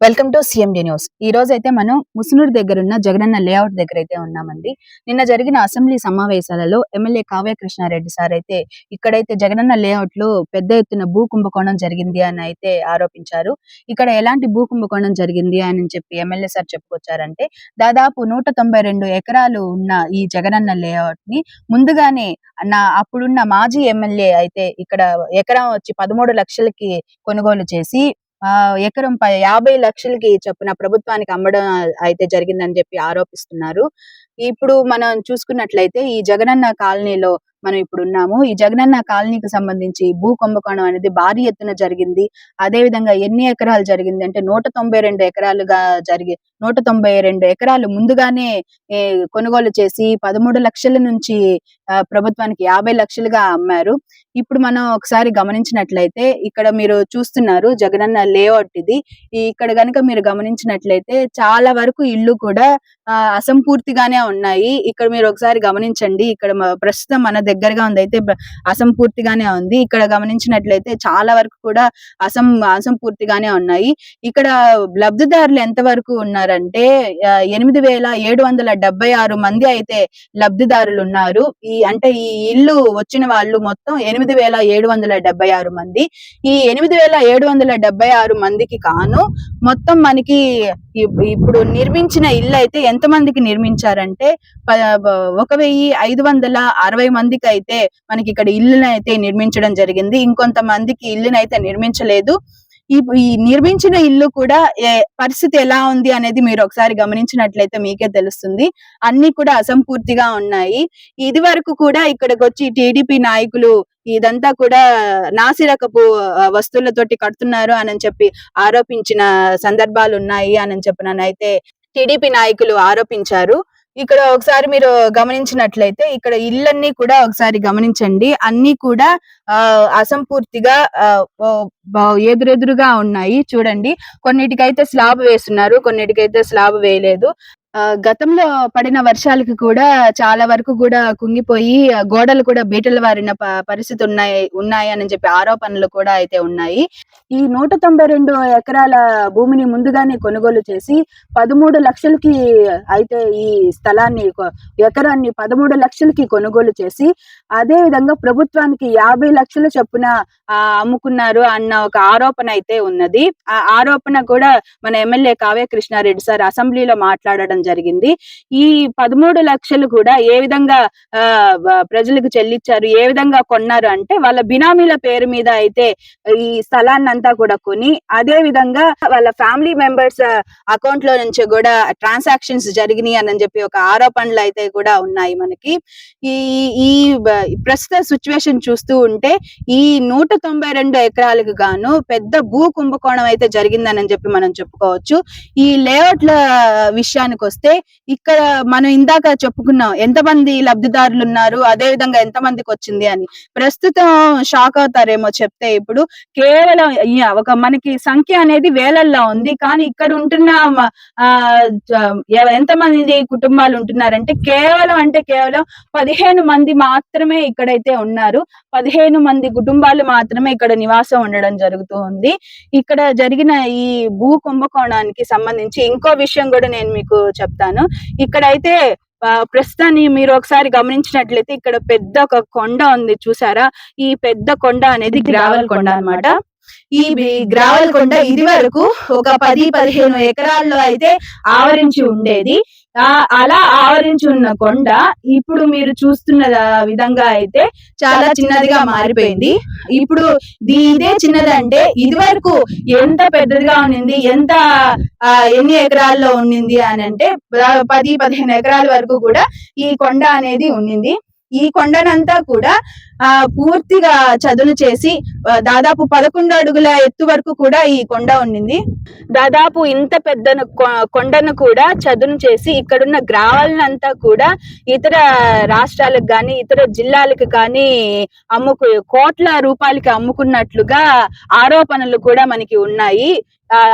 Welcome to CMD news ఈ రోజు అయితే మనం ముసునూరు దగ్గర ఉన్న జగనన్న లేఅవుట్ దగ్గర అయితే ఉన్నామండి. నిన్న జరిగిన అసెంబ్లీ సమావేశాలలో ఎమ్మెల్యే కావ్య కృష్ణారెడ్డి సార్ అయితే ఇక్కడైతే జగనన్న లేఅవుట్లో పెద్ద ఎత్తున భూ కుంభకోణం జరిగింది అని అయితే ఆరోపించారు. ఇక్కడ ఎలాంటి భూ కుంభకోణం జరిగింది అని చెప్పి ఎమ్మెల్యే సార్ చెప్పుకొచ్చారంటే దాదాపు నూట తొంభై రెండు ఎకరాలు ఉన్న ఈ జగనన్న లేఅవుట్ని ముందుగానే నా అప్పుడున్న మాజీ ఎమ్మెల్యే అయితే ఇక్కడ ఎకరం వచ్చి పదమూడు లక్షలకి కొనుగోలు చేసి ఎకరం పై యాభై లక్షలకి చొప్పున ప్రభుత్వానికి అమ్మడం అయితే జరిగిందని చెప్పి ఆరోపిస్తున్నారు. ఇప్పుడు మనం చూసుకున్నట్లయితే ఈ జగనన్న కాలనీలో మనం ఇప్పుడు ఉన్నాము. ఈ జగనన్న కాలనీకి సంబంధించి భూ కుంభకోణం అనేది భారీ ఎత్తున జరిగింది. అదే విధంగా ఎన్ని ఎకరాలు జరిగింది అంటే నూట తొంభై రెండు ఎకరాలుగా జరిగి నూట తొంభై రెండు ఎకరాలు ముందుగానే కొనుగోలు చేసి పదమూడు లక్షల నుంచి ప్రభుత్వానికి యాభై లక్షలుగా అమ్మారు. ఇప్పుడు మనం ఒకసారి గమనించినట్లయితే ఇక్కడ మీరు చూస్తున్నారు జగనన్న లేఅవుట్ ఇది. ఇక్కడ గనుక మీరు గమనించినట్లయితే చాలా వరకు ఇల్లు కూడా అసంపూర్తిగానే ఉన్నాయి. ఇక్కడ మీరు ఒకసారి గమనించండి. ఇక్కడ ప్రస్తుతం మన దగ్గరగా ఉంది. అయితే అసంపూర్తిగానే ఉంది. ఇక్కడ గమనించినట్లయితే చాలా వరకు కూడా అసం అసంపూర్తిగానే ఉన్నాయి. ఇక్కడ లబ్ధిదారులు ఎంత వరకు ఉన్నారంటే ఎనిమిది వేల ఏడు వందల డెబ్బై ఆరు మంది అయితే లబ్ధిదారులు ఉన్నారు. ఈ అంటే ఈ ఇల్లు వచ్చిన వాళ్ళు మొత్తం ఎనిమిది వేల ఏడు వందల డెబ్బై ఆరు మంది. ఈ ఎనిమిది వేల ఏడు వందల డెబ్బై ఆరు మందికి కాను మొత్తం మనకి ఇప్పుడు నిర్మించిన ఇల్లు అయితే ఎంత మందికి నిర్మించారంటే ఒక వెయ్యి ఐదు వందల అరవై మందికి అయితే మనకి ఇక్కడ ఇల్లును అయితే నిర్మించడం జరిగింది. ఇంకొంత మందికి అయితే నిర్మించలేదు. ఈ నిర్మించిన ఇల్లు కూడా పరిస్థితి ఎలా ఉంది అనేది మీరు ఒకసారి గమనించినట్లయితే మీకే తెలుస్తుంది. అన్ని కూడా అసంపూర్తిగా ఉన్నాయి. ఇది వరకు కూడా ఇక్కడికి వచ్చి టీడీపీ నాయకులు ఇదంతా కూడా నాసిరకపు వస్తువులతోటి కడుతున్నారు అని చెప్పి ఆరోపించిన సందర్భాలు ఉన్నాయి అని చెప్పి నన్నైతే టీడీపీ నాయకులు ఆరోపించారు. ఇక్కడ ఒకసారి మీరు గమనించినట్లయితే ఇక్కడ ఇళ్ళన్నీ కూడా ఒకసారి గమనించండి. అన్ని కూడా ఆ అసంపూర్తిగా ఎదురెదురుగా ఉన్నాయి. చూడండి. కొన్నిటికైతే స్లాబ్ వేస్తున్నారు కొన్నిటికైతే స్లాబ్ వేయలేదు. గతంలో పడిన వర్షాలకి కూడా చాలా వరకు కూడా కుంగిపోయి గోడలు కూడా బీటలు వారిన ప- పరిస్థితి ఉన్నాయి ఉన్నాయి అని చెప్పి ఆరోపణలు కూడా అయితే ఉన్నాయి. ఈ నూట తొంభై రెండు ఎకరాల భూమిని ముందుగానే కొనుగోలు చేసి పదమూడు లక్షలకి అయితే ఈ స్థలాన్ని ఎకరాన్ని పదమూడు లక్షలకి కొనుగోలు చేసి అదే విధంగా ప్రభుత్వానికి యాభై లక్షల చొప్పున ఆ, అమ్ముకున్నారు అన్న ఒక ఆరోపణ అయితే ఉన్నది. ఆ ఆరోపణ కూడా మన ఎమ్మెల్యే కావ్య కృష్ణారెడ్డి సార్ అసెంబ్లీలో మాట్లాడడం జరిగింది. ఈ పదమూడు లక్షలు కూడా ఏ విధంగా ఆ, ప్రజలకు చెల్లించారు ఏ విధంగా కొన్నారు అంటే వాళ్ళ బినామీల పేరు మీద అయితే ఈ స్థలాన్ని అంతా కూడా కొని అదే విధంగా వాళ్ళ ఫ్యామిలీ మెంబర్స్ అకౌంట్లో నుంచి కూడా ట్రాన్సాక్షన్స్ జరిగినాయి అని చెప్పి ఒక ఆరోపణలు అయితే కూడా ఉన్నాయి మనకి. ఈ ఈ ఈ ప్రస్తుత సిచ్యువేషన్ చూస్తూ ఉంటే ఈ నూట తొంభై రెండు ఎకరాలకు గాను పెద్ద భూ కుంభకోణం అయితే జరిగిందని చెప్పి మనం చెప్పుకోవచ్చు. ఈ లేఅవుట్ల విషయానికి వస్తే ఇక్కడ మనం ఇందాక చెప్పుకున్నాం ఎంతమంది లబ్ధిదారులు ఉన్నారు అదే విధంగా ఎంత మందికి వచ్చింది అని. ప్రస్తుతం షాక్ అవుతారేమో చెప్తే ఇప్పుడు కేవలం ఒక మనకి సంఖ్య అనేది వేలల్లో ఉంది. కానీ ఇక్కడ ఉంటున్న ఆ ఎంతమంది కుటుంబాలు ఉంటున్నారంటే కేవలం అంటే కేవలం పదిహేను మంది మాత్రమే ఇక్కడైతే ఉన్నారు. పదిహేను మంది కుటుంబాలు మాత్రమే ఇక్కడ నివాసం ఉండడం జరుగుతూ ఉంది. ఇక్కడ జరిగిన ఈ భూ కుంభకోణానికి సంబంధించి ఇంకో విషయం కూడా నేను మీకు చెప్తాను. ఇక్కడైతే ప్రస్తుతాన్ని మీరు ఒకసారి గమనించినట్లయితే ఇక్కడ పెద్ద ఒక కొండ ఉంది చూసారా? ఈ పెద్ద కొండ అనేది గ్రావెల్ కొండ అన్నమాట. ఈ గ్రావెల్ కొండ ఇది వరకు ఒక పది పదిహేను ఎకరాల్లో అయితే ఆవరించి ఉండేది. అలా ఆవరించి ఉన్న కొండ ఇప్పుడు మీరు చూస్తున్న విధంగా అయితే చాలా చిన్నదిగా మారిపోయింది. ఇప్పుడు ఇదే చిన్నదంటే ఇది వరకు ఎంత పెద్దదిగా ఉన్నింది ఎంత ఎన్ని ఎకరాల్లో ఉన్నింది అని అంటే పది పదిహేను ఎకరాల వరకు కూడా ఈ కొండ అనేది ఉన్నింది. ఈ కొండనంతా కూడా ఆ పూర్తిగా చదును చేసి దాదాపు పదకొండు అడుగుల ఎత్తు వరకు కూడా ఈ కొండ ఉండింది దాదాపు ఇంత పెద్ద కొండను కూడా చదును చేసి ఇక్కడున్న గ్రామాలనంతా కూడా ఇతర రాష్ట్రాలకు కానీ ఇతర జిల్లాలకు కానీ అమ్ముకు కోట్ల రూపాయలకి అమ్ముకున్నట్లుగా ఆరోపణలు కూడా మనకి ఉన్నాయి.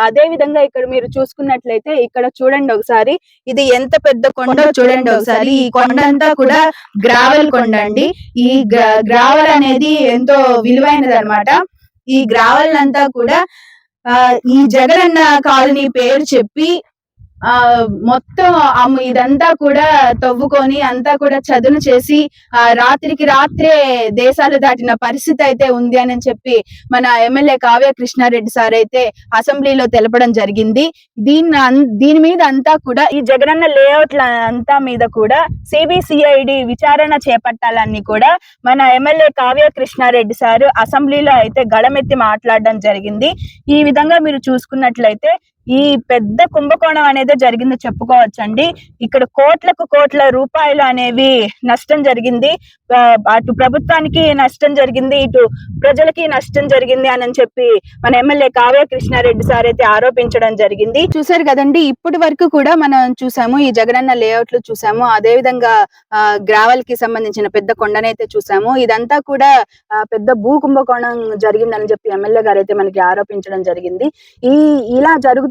అదే విధంగా ఇక్కడ మీరు చూసుకున్నట్లయితే ఇక్కడ చూడండి ఒకసారి ఇది ఎంత పెద్ద కొండ చూడండి ఒకసారి. ఈ కొండ అంతా కూడా గ్రావెల్ కొండ అండి. ఈ గ్రావెల్ అనేది ఎంతో విలువైనది అనమాట ఈ గ్రావెల్ అంతా కూడా ఆ, ఈ జగనన్న కాలనీ పేరు చెప్పి ఆ మొత్తం ఇదంతా కూడా తవ్వుకొని అంతా కూడా చదును చేసి ఆ రాత్రికి రాత్రే దేశాలు దాటిన పరిస్థితి అయితే ఉంది అని చెప్పి మన ఎమ్మెల్యే కావ్య కృష్ణారెడ్డి సార్ అయితే అసెంబ్లీలో తెలపడం జరిగింది. దీన్ని అన్- దీని మీద అంతా కూడా ఈ జగనన్న లేఅవుట్ల అంతా మీద కూడా సిబిసిఐడి విచారణ చేపట్టాలని కూడా మన ఎమ్మెల్యే కావ్య కృష్ణారెడ్డి సార్ అసెంబ్లీలో అయితే గడమెత్తి మాట్లాడడం జరిగింది. ఈ విధంగా మీరు చూసుకున్నట్లయితే ఈ పెద్ద కుంభకోణం అనేది జరిగింది చెప్పుకోవచ్చండి. ఇక్కడ కోట్లకు కోట్ల రూపాయలు అనేవి నష్టం జరిగింది. అటు ప్రభుత్వానికి నష్టం జరిగింది ఇటు ప్రజలకి నష్టం జరిగింది అని చెప్పి మన ఎమ్మెల్యే కావ్య కృష్ణారెడ్డి సార్ అయితే ఆరోపించడం జరిగింది. చూసారు కదండి ఇప్పటి వరకు కూడా మనం చూసాము ఈ జగనన్న లేఅవుట్లు చూసాము అదే విధంగా గ్రావెల్కి సంబంధించిన పెద్ద కొండనైతే చూసాము. ఇదంతా కూడా పెద్ద భూ కుంభకోణం జరిగిందని చెప్పి ఎమ్మెల్యే గారు అయితే మనకి ఆరోపించడం జరిగింది. ఈ ఇలా జరుగుతుంది